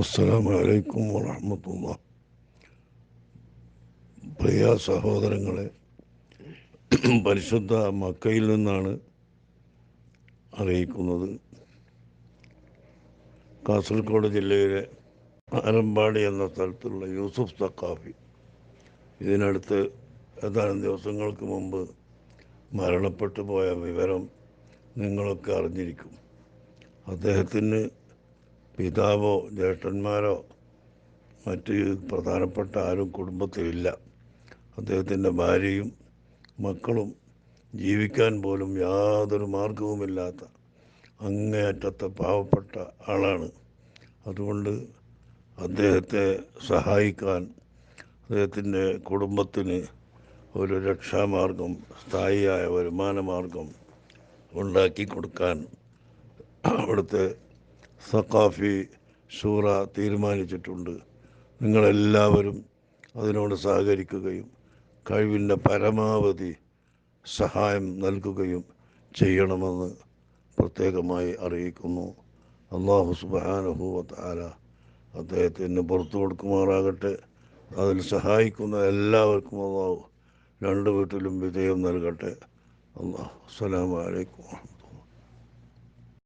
അസ്സലാമു അലൈക്കും വറഹമത്തുള്ള. പ്രിയ സഹോദരങ്ങളെ പരിശുദ്ധ മക്കയിൽ നിന്നാണ് അറിയിക്കുന്നത്. കാസർഗോഡ് ജില്ലയിലെ ആലമ്പാടി എന്ന സ്ഥലത്തുള്ള യൂസുഫ് സക്കാഫി ഇതിനടുത്ത് ഏതാനും ദിവസങ്ങൾക്ക് മുമ്പ് മരണപ്പെട്ടു പോയ വിവരം നിങ്ങളൊക്കെ അറിഞ്ഞിരിക്കും. അദ്ദേഹത്തിന് പിതാവോ ജ്യേഷ്ഠന്മാരോ മറ്റ് പ്രധാനപ്പെട്ട ആരും കുടുംബത്തിലില്ല അദ്ദേഹത്തിന്റെ ഭാര്യയും മക്കളും ജീവിക്കാൻ പോലും യാതൊരു മാർഗവുമില്ലാത്ത അങ്ങേയറ്റത്തെ പാവപ്പെട്ട ആളാണ്. അതുകൊണ്ട് അദ്ദേഹത്തെ സഹായിക്കാൻ അദ്ദേഹത്തിന്റെ കുടുംബത്തിന് ഒരു രക്ഷാമാർഗം സ്ഥായിയായ വരുമാനമാർഗം ഉണ്ടാക്കി കൊടുക്കാൻ അവിടുത്തെ സക്കാഫി ഷൂറ തീരുമാനിച്ചിട്ടുണ്ട്. നിങ്ങളെല്ലാവരും അതിനോട് സഹകരിക്കുകയും കഴിവിന്റെ പരമാവധി സഹായം നൽകുകയും ചെയ്യണമെന്ന് പ്രത്യേകമായി അറിയിക്കുന്നു. അള്ളാഹു സുബാനുഭൂവത്താല അദ്ദേഹത്തിന് പുറത്തു കൊടുക്കുമാറാകട്ടെ. അതിൽ സഹായിക്കുന്ന എല്ലാവർക്കും അള്ളാഹു രണ്ട് വീട്ടിലും വിജയം നൽകട്ടെ. അള്ളാഹു അസ്സലാമു അലൈക്കും.